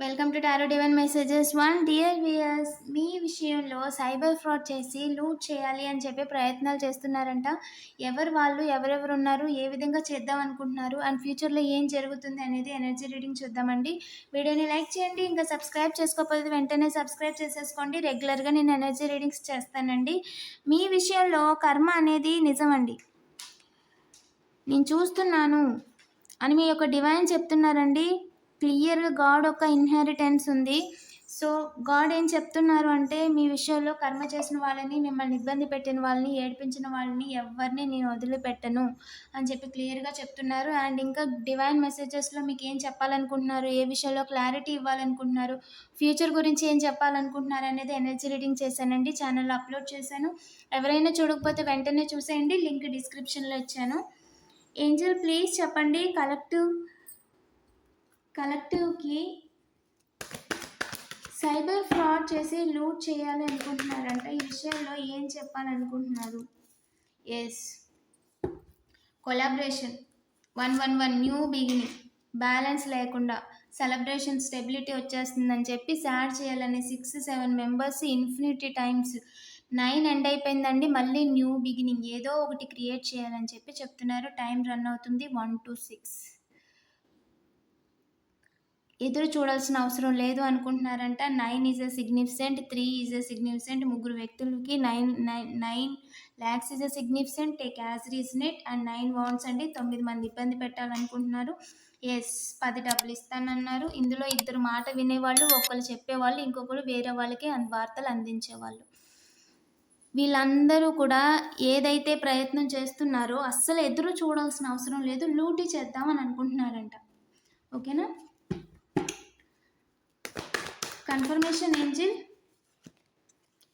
Welcome to tarot divine messages one dear viewers మీ విషయంలో cyber fraud చేసి loot చేయాలి అని చెప్పి ప్రయత్నాలు చేస్తున్నారంట. ఎవరు వాళ్ళు ఎవరెవరు ఉన్నారు ఏ విధంగా చేద్దాం అనుకుంటున్నారు అండ్ ఫ్యూచర్లో ఏం జరుగుతుంది అనేది ఎనర్జీ రీడింగ్ చూద్దామండి. వీడియోని లైక్ చేయండి ఇంకా సబ్స్క్రైబ్ చేసుకోకపోతే వెంటనే సబ్స్క్రైబ్ చేసేసుకోండి. రెగ్యులర్గా నేను ఎనర్జీ రీడింగ్స్ చేస్తానండి. మీ విషయంలో కర్మ అనేది నిజమండి. నేను చూస్తున్నాను. అని మీ యొక్క డివైన్ చెప్తున్నారండి. క్లియర్గా గాడ్ ఒక ఇన్హెరిటెన్స్ ఉంది. సో గాడ్ ఏం చెప్తున్నారు అంటే మీ విషయంలో కర్మ చేసిన వాళ్ళని మిమ్మల్ని ఇబ్బంది పెట్టిన వాళ్ళని ఏడిపించిన వాళ్ళని ఎవరిని నేను వదిలిపెట్టను అని చెప్పి క్లియర్గా చెప్తున్నారు. అండ్ ఇంకా డివైన్ మెసేజెస్లో మీకు ఏం చెప్పాలనుకుంటున్నారు? ఏ విషయంలో క్లారిటీ ఇవ్వాలనుకుంటున్నారు? ఫ్యూచర్ గురించి ఏం చెప్పాలనుకుంటున్నారు అనేది ఎనర్జీ రీడింగ్ చేశానండి. ఛానల్లో అప్లోడ్ చేశాను. ఎవరైనా చూడకపోతే వెంటనే చూసేయండి. లింక్ డిస్క్రిప్షన్లో ఇచ్చాను. ఏంజల్ ప్లీజ్ చెప్పండి. కలెక్టివ్ కలెక్టివ్కి సైబర్ ఫ్రాడ్ చేసి లూట్ చేయాలి అనుకుంటున్నారంట. ఈ విషయంలో ఏం చెప్పాలనుకుంటున్నారు? Yes collaboration one one one new beginning balance లేకుండా సెలబ్రేషన్ స్టెబిలిటీ వచ్చేస్తుందని చెప్పి సాడ్ చేయాలని six seven members infinity times nine end అయిపోయిందండి. మళ్ళీ న్యూ బిగినింగ్ ఏదో ఒకటి క్రియేట్ చేయాలని చెప్పి చెప్తున్నారు. టైం రన్ అవుతుంది. వన్ టు సిక్స్ ఎదురు చూడాల్సిన అవసరం లేదు అనుకుంటున్నారంట. Nine is a significant three is a significant ముగ్గురు వ్యక్తులకి nine nine nine lacks is a significant take as resonate and nine Vance అండి. తొమ్మిది మంది ఇబ్బంది పెట్టాలనుకుంటున్నారు. ఎస్ పది డబ్బులు ఇస్తానన్నారు. ఇందులో ఇద్దరు మాట వినేవాళ్ళు ఒకళ్ళు చెప్పేవాళ్ళు ఇంకొకరు వేరే వాళ్ళకి వార్తలు అందించేవాళ్ళు. వీళ్ళందరూ కూడా ఏదైతే ప్రయత్నం చేస్తున్నారో అస్సలు ఎదురు చూడాల్సిన అవసరం లేదు. లూటీ చేద్దామని అనుకుంటున్నారంట. ఓకేనా? Confirmation angel?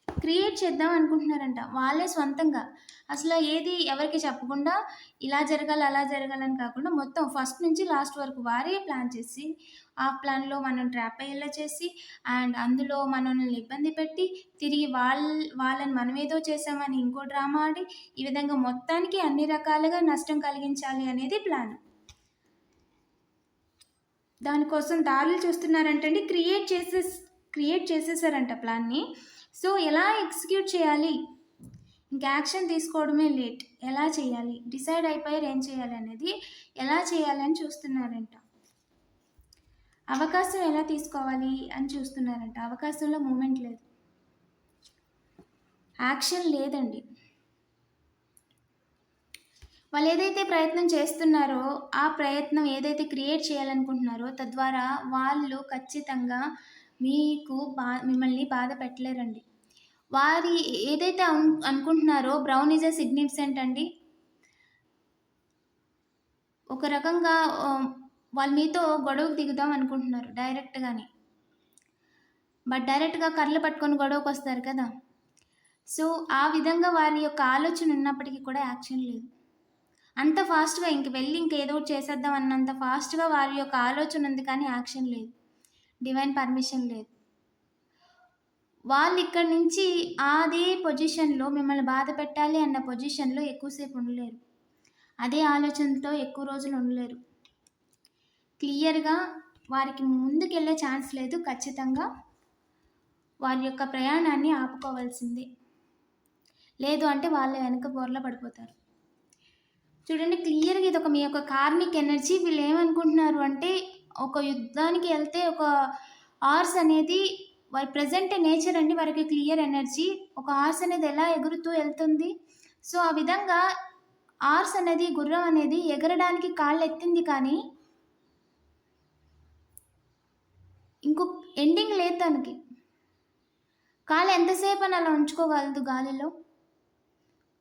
క్రియేట్ చేద్దాం అనుకుంటున్నారంట. వాళ్ళే స్వంతంగా అసలు ఏది ఎవరికి చెప్పకుండా ఇలా జరగాలి అలా జరగాలని కాకుండా మొత్తం ఫస్ట్ నుంచి లాస్ట్ వరకు వారే ప్లాన్ చేసి ఆ ప్లాన్లో మనం ట్రాప్ అయ్యేలా చేసి అండ్ అందులో మనల్ని ఇబ్బంది పెట్టి తిరిగి వాళ్ళ వాళ్ళని మనం ఏదో చేసామని ఇంకో డ్రామా ఆడి ఈ విధంగా మొత్తానికి అన్ని రకాలుగా నష్టం కలిగించాలి అనేది ప్లాన్. దానికోసం దారులు చూస్తున్నారంటండి. క్రియేట్ చేసే క్రియేట్ చేసేసారంట ప్లాన్ని. సో ఎలా ఎగ్జిక్యూట్ చేయాలి? ఇంకా యాక్షన్ తీసుకోవడమే లేట్. ఎలా చేయాలి? డిసైడ్ అయిపోయారు ఏం చేయాలి అనేది ఎలా చేయాలని చూస్తున్నారంట. అవకాశం ఎలా తీసుకోవాలి అని చూస్తున్నారంట. అవకాశంలో మూమెంట్ లేదు. యాక్షన్ లేదండి. వాళ్ళు ఏదైతే ప్రయత్నం చేస్తున్నారో ఆ ప్రయత్నం ఏదైతే క్రియేట్ చేయాలనుకుంటున్నారో తద్వారా వాళ్ళు ఖచ్చితంగా మీకు బా మిమ్మల్ని బాధ పెట్టలేరండి. వారి ఏదైతే అనుకుంటున్నారో బ్రౌన్ ఈజ్ ఎ సిగ్నిఫిసెంట్ అండి. ఒక రకంగా వాళ్ళు మీతో గొడవకు దిగుదాం అనుకుంటున్నారు డైరెక్ట్గానే. బట్ డైరెక్ట్గా కర్రలు పట్టుకొని గొడవకు వస్తారు కదా. సో ఆ విధంగా వారి యొక్క ఆలోచన ఉన్నప్పటికీ కూడా యాక్షన్ లేదు. అంత ఫాస్ట్గా ఇంక వెళ్ళి ఇంకేదో ఒకటి చేసేద్దాం అన్నంత ఫాస్ట్గా వారి యొక్క ఆలోచన ఉంది కానీ యాక్షన్ లేదు. డివైన్ పర్మిషన్ లేదు. వాళ్ళు ఇక్కడి నుంచి అదే పొజిషన్లో మిమ్మల్ని బాధ పెట్టాలి అన్న పొజిషన్లో ఎక్కువసేపు ఉండలేరు. అదే ఆలోచనతో ఎక్కువ రోజులు ఉండలేరు. క్లియర్గా వారికి ముందుకెళ్ళే ఛాన్స్ లేదు. ఖచ్చితంగా వారి యొక్క ప్రయాణాన్ని ఆపుకోవాల్సిందే. లేదు అంటే వాళ్ళ వెనక బోర్ల పడిపోతారు. చూడండి క్లియర్గా ఇది ఒక మీ యొక్క కార్మిక్ ఎనర్జీ. వీళ్ళు ఏమనుకుంటున్నారు అంటే ఒక యుద్ధానికి వెళ్తే ఒక ఆర్స్ అనేది వారి ప్రజెంట్ నేచర్ అండి వారికి క్లియర్ ఎనర్జీ. ఒక ఆర్స్ అనేది ఎలా ఎగురుతూ వెళ్తుంది? సో ఆ విధంగా ఆర్స్ అనేది గుర్రం అనేది ఎగరడానికి కాళ్ళు ఎత్తింది కానీ ఇంకో ఎండింగ్ లేదు దానికి కాళ్ళు ఎంతసేపు అని అలా ఉంచుకోగలదు గాలిలో?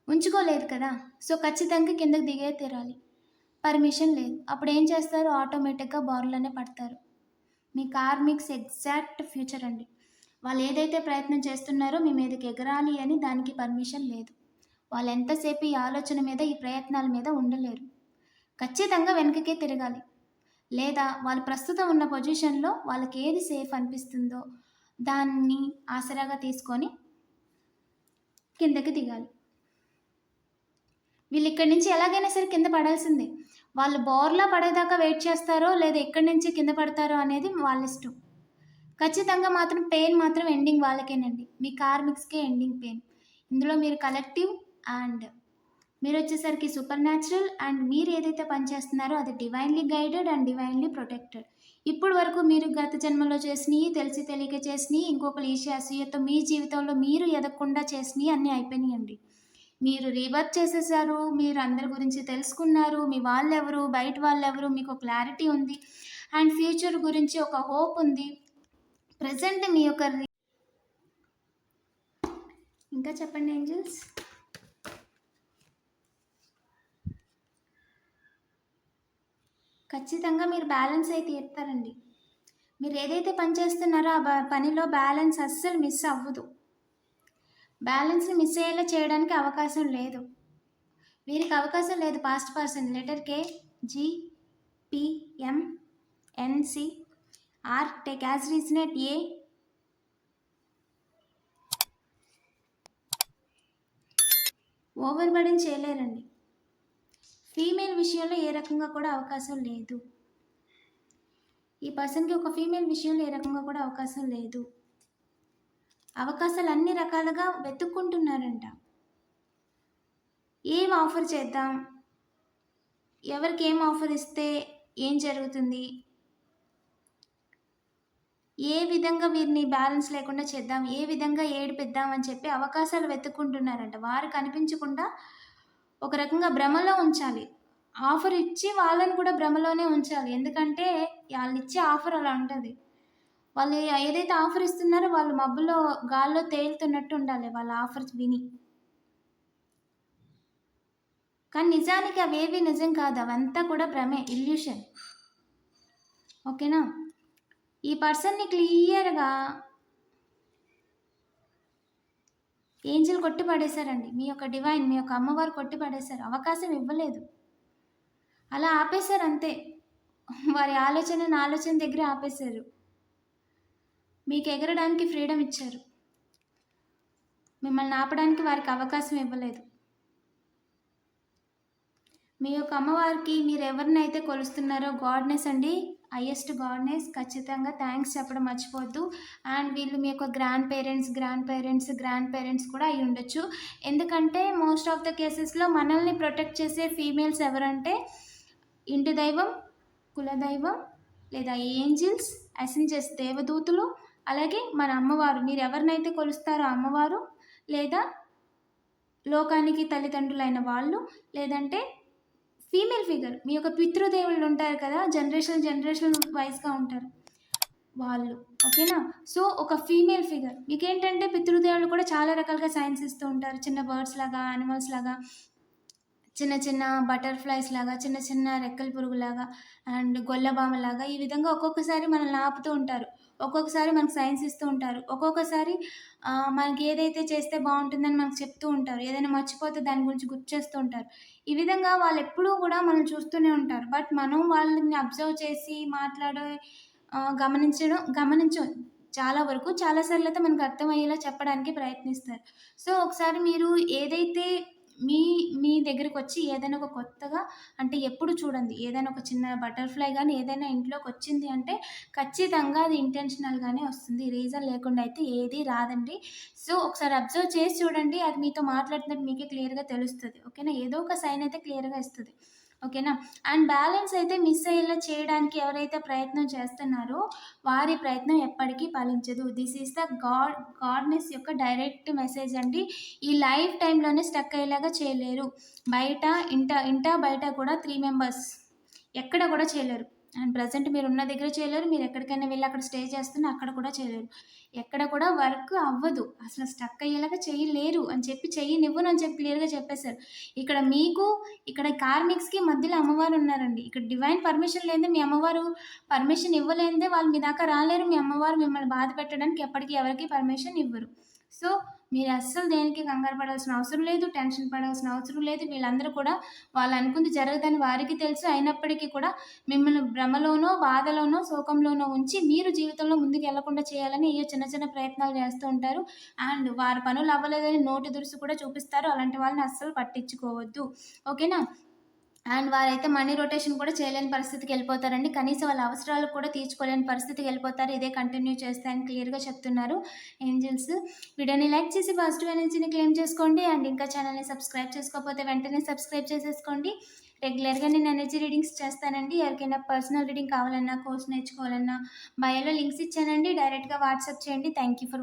ఉంచుకోలేదు కదా. సో ఖచ్చితంగా కిందకి దిగే తీరాలి. పర్మిషన్ లేదు. అప్పుడు ఏం చేస్తారు? ఆటోమేటిక్గా బార్లోనే పడతారు. మీ కార్మిక్స్ ఎగ్జాక్ట్ ఫ్యూచర్ అండి. వాళ్ళు ఏదైతే ప్రయత్నం చేస్తున్నారో మీ మీదకి ఎగరాలి అని దానికి పర్మిషన్ లేదు. వాళ్ళు ఎంతసేపు ఈ ఆలోచన మీద ఈ ప్రయత్నాల మీద ఉండలేరు. ఖచ్చితంగా వెనుకకే తిరగాలి. లేదా వాళ్ళు ప్రస్తుతం ఉన్న పొజిషన్లో వాళ్ళకి ఏది సేఫ్ అనిపిస్తుందో దాన్ని ఆసరాగా తీసుకొని కిందకి దిగాలి. వీళ్ళు ఇక్కడి నుంచి ఎలాగైనా సరే కింద పడాల్సిందే. వాళ్ళు బోర్లా పడేదాకా వెయిట్ చేస్తారో లేదా ఎక్కడి నుంచి కింద పడతారో అనేది వాళ్ళ ఇష్టం. ఖచ్చితంగా మాత్రం పెయిన్ మాత్రం ఎండింగ్ వాళ్ళకేనండి. మీ కార్మిక్స్కే ఎండింగ్ పెయిన్. ఇందులో మీరు కలెక్టివ్ అండ్ మీరు వచ్చేసరికి సూపర్ న్యాచురల్ అండ్ మీరు ఏదైతే పనిచేస్తున్నారో అది divinely guided and divinely protected. ఇప్పుడు వరకు మీరు గత జన్మలో చేసినవి తెలిసి తెలియక చేసినవి ఇంకొకరు ఈశ మీ జీవితంలో మీరు ఎదగకుండా చేసినవి అన్నీ అయిపోయినాయండి. మీరు రీవర్క్ చేసేసారు మీరు అందరి గురించి తెలుసుకున్నారు మీ వాళ్ళు ఎవరు బయట వాళ్ళు ఎవరు మీకు క్లారిటీ ఉంది. అండ్ ఫ్యూచర్ గురించి ఒక హోప్ ఉంది. ప్రజెంట్ మీ యొక్క ఇంకా చెప్పండి ఏంజల్స్? ఖచ్చితంగా మీరు బ్యాలెన్స్ అయితే ఎత్తారండి. మీరు ఏదైతే పని చేస్తున్నారో ఆ బ- పనిలో బ్యాలెన్స్ అస్సలు మిస్ అవ్వదు. బ్యాలెన్స్ని మిస్ అయ్యేలా చేయడానికి అవకాశం లేదు. వీరికి అవకాశం లేదు past person. Letter K G PM NC R take. As resonate a. Over burden చేయలేరండి. Female విషయంలో ఏ రకంగా కూడా అవకాశం లేదు. ఈ పర్సన్కి ఒక ఫీమేల్ విషయంలో ఏ రకంగా కూడా అవకాశం లేదు. అవకాశాలు అన్ని రకాలుగా వెతుక్కుంటున్నారంట. ఏం ఆఫర్ చేద్దాం? ఎవరికి ఏం ఆఫర్ ఇస్తే ఏం జరుగుతుంది? ఏ విధంగా వీరిని బ్యాలెన్స్ లేకుండా చేద్దాం? ఏ విధంగా ఏడిపిద్దాం అని చెప్పి అవకాశాలు వెతుక్కుంటున్నారంట. వారు కనిపించకుండా ఒక రకంగా భ్రమలో ఉంచాలి. ఆఫర్ ఇచ్చి వాళ్ళని కూడా భ్రమలోనే ఉంచాలి. ఎందుకంటే వాళ్ళు ఇచ్చే ఆఫర్ అలా ఉంటుంది. వాళ్ళు ఏదైతే ఆఫర్ ఇస్తున్నారో వాళ్ళు మబ్బులో గాల్లో తేలుతున్నట్టు ఉండాలి వాళ్ళ ఆఫర్స్ విని. కానీ నిజానికి అవేవి నిజం కాదు అవంతా కూడా భ్రమే ఇల్యూషన్. ఓకేనా? ఈ పర్సన్ని క్లియర్గా ఏంజిల్ కొట్టి పడేశారండి మీ యొక్క డివైన్ మీ యొక్క అమ్మవారు కొట్టి పడేశారు అవకాశం ఇవ్వలేదు. అలా ఆపేశారు అంతే. వారి ఆలోచనను ఆలోచన దగ్గర ఆపేశారు. మీకు ఎగరడానికి ఫ్రీడమ్ ఇచ్చారు. మిమ్మల్ని ఆపడానికి వారికి అవకాశం ఇవ్వలేదు. మీ యొక్క అమ్మవారికి మీరు ఎవరినైతే కొలుస్తున్నారో గాడ్నెస్ అండి. Highest goddess. ఖచ్చితంగా థ్యాంక్స్ చెప్పడం మర్చిపోద్దు అండ్ వీళ్ళు మీ యొక్క grand parents grand parents grand parents కూడా అయి ఉండొచ్చు. ఎందుకంటే మోస్ట్ ఆఫ్ ద కేసెస్లో మనల్ని ప్రొటెక్ట్ చేసే ఫీమేల్స్ ఎవరంటే ఇంటి దైవం కులదైవం లేదా ఏంజిల్స్ అసెంజెస్ దేవదూతులు అలాగే మన అమ్మవారు మీరు ఎవరినైతే కొలుస్తారో అమ్మవారు లేదా లోకానికి తల్లిదండ్రులైన వాళ్ళు లేదంటే ఫీమేల్ ఫిగర్ మీ యొక్క పితృదేవుళ్ళు ఉంటారు కదా జనరేషన్ జనరేషన్ వైజ్గా ఉంటారు వాళ్ళు ఓకేనా సో ఒక ఫీమేల్ ఫిగర్ మీకేంటంటే పితృదేవులు కూడా చాలా రకాలుగా సైన్స్ ఇస్తూ ఉంటారు. చిన్న బర్డ్స్ లాగా యానిమల్స్ లాగా చిన్న చిన్న బటర్ఫ్లైస్ లాగా చిన్న చిన్న రెక్కల పురుగులాగా అండ్ గొల్లబామ లాగా ఈ విధంగా ఒక్కొక్కసారి మనల్ని ఆపుతూ ఉంటారు. ఒక్కొక్కసారి మనకు సైన్స్ ఇస్తూ ఉంటారు. ఒక్కొక్కసారి మనకి ఏదైతే చేస్తే బాగుంటుందని మనకు చెప్తూ ఉంటారు. ఏదైనా మర్చిపోతే దాని గురించి గుర్తు చేస్తూ ఉంటారు. ఈ విధంగా వాళ్ళు ఎప్పుడూ కూడా మనం చూస్తూనే ఉంటారు. బట్ మనం వాళ్ళని అబ్జర్వ్ చేసి మాట్లాడే గమనించడం గమనించ చాలా వరకు చాలాసార్లు అయితే మనకు అర్థమయ్యేలా చెప్పడానికి ప్రయత్నిస్తారు. సో ఒకసారి మీరు ఏదైతే మీ మీ దగ్గరికి వచ్చి ఏదైనా ఒక కొత్తగా అంటే ఎప్పుడు చూడండి. ఏదైనా ఒక చిన్న బటర్ఫ్లై కానీ ఏదైనా ఇంట్లోకి వచ్చింది అంటే ఖచ్చితంగా అది ఇంటెన్షనల్గానే వస్తుంది. రీజన్ లేకుండా అయితే ఏది రాదండి. సో ఒకసారి అబ్జర్వ్ చేసి చూడండి. అది మీతో మాట్లాడుతున్నట్టు మీకే క్లియర్గా తెలుస్తుంది. ఓకేనా? ఏదో ఒక సైన్ అయితే క్లియర్గా ఇస్తుంది. ఓకేనా? అండ్ బ్యాలెన్స్ అయితే మిస్ అయ్యేలా చేయడానికి ఎవరైతే ప్రయత్నం చేస్తున్నారో వారి ప్రయత్నం ఎప్పటికీ ఫలించదు. This is the god goddess యొక్క డైరెక్ట్ మెసేజ్ అండి. ఈ లైఫ్ టైంలోనే స్టక్ అయ్యేలాగా చేయలేరు. బయట ఇంట ఇంట బయట కూడా త్రీ మెంబర్స్ ఎక్కడ కూడా చేయలేరు. అండ్ ప్రజెంట్ మీరు ఉన్న దగ్గర చేయలేరు మీరు ఎక్కడికైనా వెళ్ళి అక్కడ స్టే చేస్తున్నా అక్కడ కూడా చేయలేరు. ఎక్కడ కూడా వర్క్ అవ్వదు. అసలు స్టక్ అయ్యేలాగా చేయలేరు అని చెప్పి చెయ్యనివ్వను అని చెప్పి క్లియర్గా చెప్పేశారు. ఇక్కడ మీకు ఇక్కడ కార్మిక్స్కి మధ్యలో అమ్మవారు ఉన్నారండి. ఇక్కడ డివైన్ పర్మిషన్ లేదే మీ అమ్మవారు పర్మిషన్ ఇవ్వలేదే వాళ్ళు మీ దాకా రాలేరు. మీ అమ్మవారు మిమ్మల్ని బాధ పెట్టడానికి ఎప్పటికీ ఎవరికి పర్మిషన్ ఇవ్వరు. సో మీరు అస్సలు దేనికి కంగారు పడాల్సిన అవసరం లేదు టెన్షన్ పడాల్సిన అవసరం లేదు. వీళ్ళందరూ కూడా వాళ్ళు అనుకుంది జరగదని వారికి తెలుసు. అయినప్పటికీ కూడా మిమ్మల్ని భ్రమలోనో బాధలోనో శోకంలోనో ఉంచి మీరు జీవితంలో ముందుకు వెళ్ళకుండా చేయాలని ఏ చిన్న చిన్న ప్రయత్నాలు చేస్తూ ఉంటారు. అండ్ వారి పనులు అవ్వలేదని నోటి దురుసు కూడా చూపిస్తారు. అలాంటి వాళ్ళని అస్సలు పట్టించుకోవద్దు. ఓకేనా? అండ్ వారైతే మనీ రొటేషన్ కూడా చేయలేని పరిస్థితికి వెళ్ళిపోతారండి. కనీసం వాళ్ళ అవసరాలు కూడా తీర్చుకోలేని పరిస్థితికి వెళ్ళిపోతారు. ఇదే కంటిన్యూ చేస్తే అని క్లియర్గా చెప్తున్నారు ఏంజల్స్. వీడియోని లైక్ చేసి పాజిటివ్ ఎనర్జీని క్లెయిమ్ చేసుకోండి. అండ్ ఇంకా ఛానల్ని సబ్స్క్రైబ్ చేసుకోకపోతే వెంటనే సబ్స్క్రైబ్ చేసేసుకోండి. రెగ్యులర్గా నేను ఎనర్జీ రీడింగ్స్ చేస్తానండి. ఎవరికైనా పర్సనల్ రీడింగ్ కావాలన్నా కోర్స్ నేర్చుకోవాలన్నా బయోలో లింక్స్ ఇచ్చానండి. డైరెక్ట్గా వాట్సాప్ చేయండి. Thank you for